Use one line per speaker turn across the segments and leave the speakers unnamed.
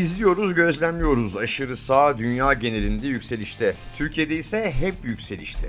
İzliyoruz, gözlemliyoruz. Aşırı sağ dünya genelinde yükselişte. Türkiye'de ise hep yükselişte.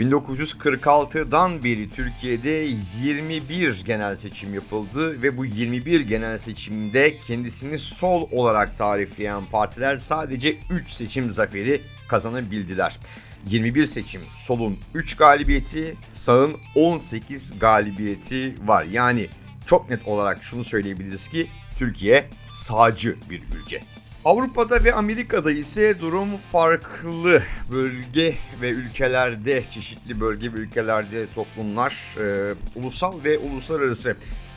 1946'dan beri Türkiye'de 21 genel seçim yapıldı ve bu 21 genel seçimde kendisini sol olarak tarifleyen partiler sadece 3 seçim zaferi kazanabildiler. 21 seçim solun 3 galibiyeti, sağın 18 galibiyeti var. Yani çok net olarak şunu söyleyebiliriz ki Türkiye sağcı bir ülke. Avrupa'da ve Amerika'da ise durum farklı. Bölge ve ülkelerde, çeşitli bölge ve ülkelerde toplumlar e, ulusal ve uluslararası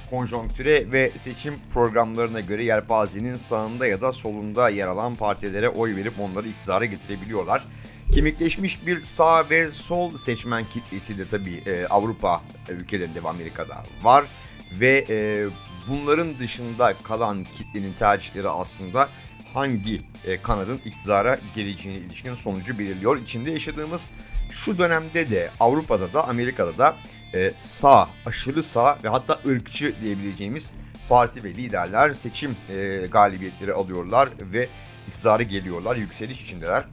konjonktüre ve seçim programlarına göre yelpazenin sağında ya da solunda yer alan partilere oy verip onları iktidara getirebiliyorlar. Kemikleşmiş bir sağ ve sol seçmen kitlesi de tabii e, Avrupa ülkelerinde ve Amerika'da var ve e, bunların dışında kalan kitlenin tercihleri aslında hangi e, kanadın iktidara geleceğine ilişkin sonucu belirliyor. İçinde yaşadığımız şu dönemde de Avrupa'da da Amerika'da da e, sağ, aşırı sağ ve hatta ırkçı diyebileceğimiz parti ve liderler seçim e, galibiyetleri alıyorlar ve iktidara geliyorlar, yükseliş içindeler.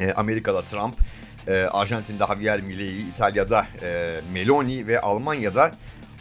E, Amerika'da Trump, e, Arjantin'de Javier Milei, İtalya'da Meloni ve Almanya'da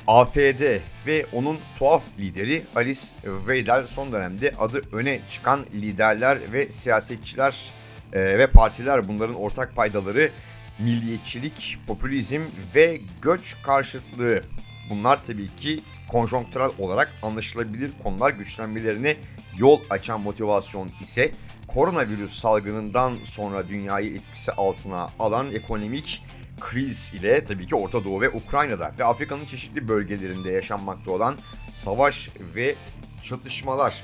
AFD ve onun tuhaf lideri Alice Weidel son dönemde adı öne çıkan liderler ve siyasetçiler e, ve partiler bunların ortak paydaları milliyetçilik, popülizm ve göç karşıtlığı. Bunlar tabii ki konjonktürel olarak anlaşılabilir konular güçlenmelerine yol açan motivasyon ise koronavirüs salgınından sonra dünyayı etkisi altına alan ekonomik kriz ile tabii ki Orta Doğu ve Ukrayna'da ve Afrika'nın çeşitli bölgelerinde yaşanmakta olan savaş ve çatışmalar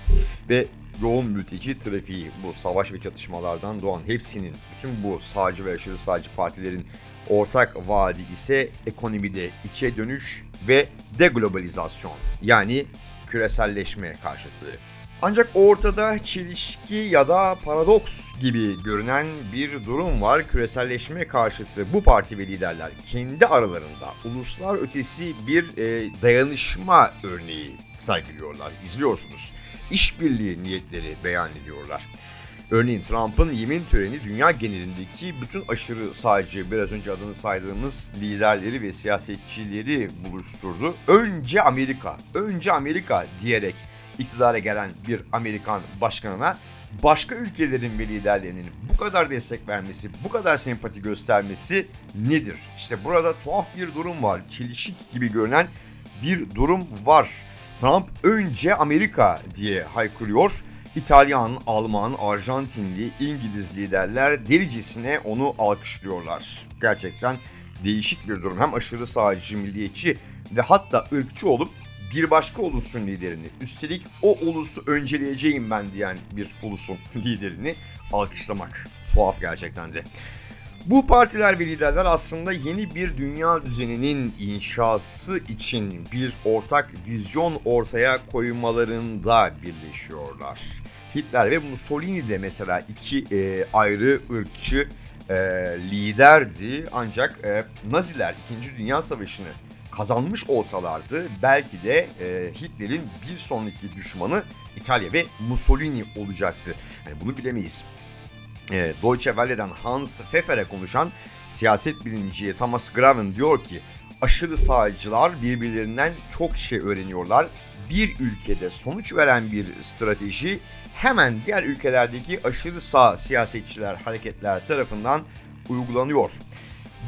ve yoğun mülteci trafiği bu savaş ve çatışmalardan doğan hepsinin bütün bu sağcı ve aşırı sağcı partilerin ortak vaadi ise ekonomide içe dönüş ve deglobalizasyon yani küreselleşme karşıtlığı. Ancak ortada çelişki ya da paradoks gibi görünen bir durum var. Küreselleşme karşıtı bu parti ve liderler kendi aralarında uluslar ötesi bir e, dayanışma örneği sergiliyorlar. İzliyorsunuz. İşbirliği niyetleri beyan ediyorlar. Örneğin Trump'ın yemin töreni dünya genelindeki bütün aşırı sağcı biraz önce adını saydığımız liderleri ve siyasetçileri buluşturdu. Önce Amerika, önce Amerika diyerek iktidara gelen bir Amerikan başkanına başka ülkelerin ve liderlerinin bu kadar destek vermesi, bu kadar sempati göstermesi nedir? İşte burada tuhaf bir durum var. Çelişik gibi görünen bir durum var. Trump önce Amerika diye haykırıyor. İtalyan, Alman, Arjantinli, İngiliz liderler delicesine onu alkışlıyorlar. Gerçekten değişik bir durum. Hem aşırı sağcı, milliyetçi ve hatta ırkçı olup bir başka ulusun liderini, üstelik o ulusu önceleyeceğim ben diyen bir ulusun liderini alkışlamak. Tuhaf gerçekten de. Bu partiler ve liderler aslında yeni bir dünya düzeninin inşası için bir ortak vizyon ortaya koymalarında birleşiyorlar. Hitler ve Mussolini de mesela iki e, ayrı ırkçı e, liderdi ancak e, Naziler 2. Dünya Savaşı'nı kazanmış olsalardı belki de e, Hitler'in bir sonraki düşmanı İtalya ve Mussolini olacaktı. Yani bunu bilemeyiz. E, Deutsche Welle'den Hans Pfeffer'e konuşan siyaset bilimci Thomas Graven diyor ki aşırı sağcılar birbirlerinden çok şey öğreniyorlar. Bir ülkede sonuç veren bir strateji hemen diğer ülkelerdeki aşırı sağ siyasetçiler, hareketler tarafından uygulanıyor.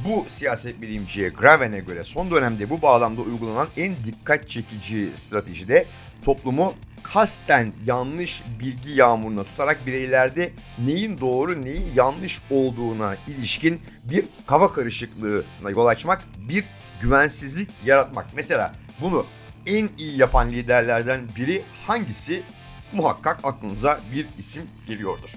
Bu siyaset bilimciye Graven'e göre son dönemde bu bağlamda uygulanan en dikkat çekici strateji de toplumu kasten yanlış bilgi yağmuruna tutarak bireylerde neyin doğru neyin yanlış olduğuna ilişkin bir kafa karışıklığına yol açmak, bir güvensizlik yaratmak. Mesela bunu en iyi yapan liderlerden biri hangisi? Muhakkak aklınıza bir isim geliyordur.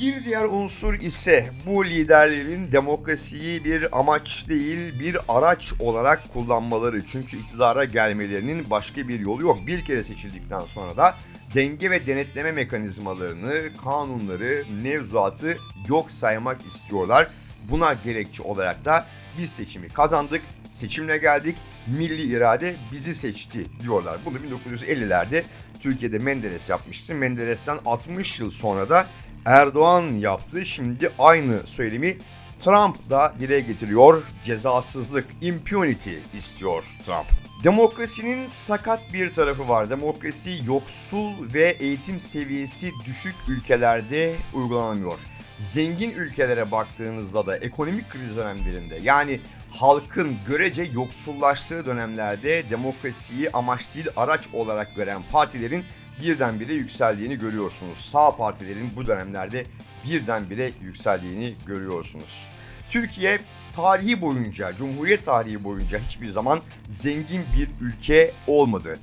Bir diğer unsur ise bu liderlerin demokrasiyi bir amaç değil bir araç olarak kullanmaları. Çünkü iktidara gelmelerinin başka bir yolu yok. Bir kere seçildikten sonra da denge ve denetleme mekanizmalarını, kanunları, mevzuatı yok saymak istiyorlar. Buna gerekçe olarak da Biz seçimi kazandık, seçimle geldik, milli irade bizi seçti diyorlar. Bunu 1950'lerde Türkiye'de Menderes yapmıştı. Menderes'ten 60 yıl sonra da Erdoğan yaptı. Şimdi aynı söylemi Trump da dile getiriyor. Cezasızlık, impunity istiyor Trump. Demokrasinin sakat bir tarafı var. Demokrasi yoksul ve eğitim seviyesi düşük ülkelerde uygulanamıyor. Zengin ülkelere baktığınızda da ekonomik kriz dönemlerinde yani halkın görece yoksullaştığı dönemlerde demokrasiyi amaç değil araç olarak gören partilerin birdenbire yükseldiğini görüyorsunuz. Sağ partilerin bu dönemlerde birdenbire yükseldiğini görüyorsunuz. Türkiye tarihi boyunca, Cumhuriyet tarihi boyunca hiçbir zaman zengin bir ülke olmadı.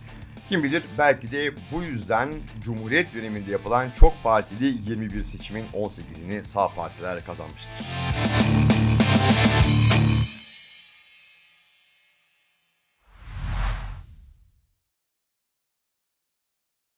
Kim bilir belki de bu yüzden Cumhuriyet döneminde yapılan çok partili 21 seçimin 18'ini sağ partiler kazanmıştır.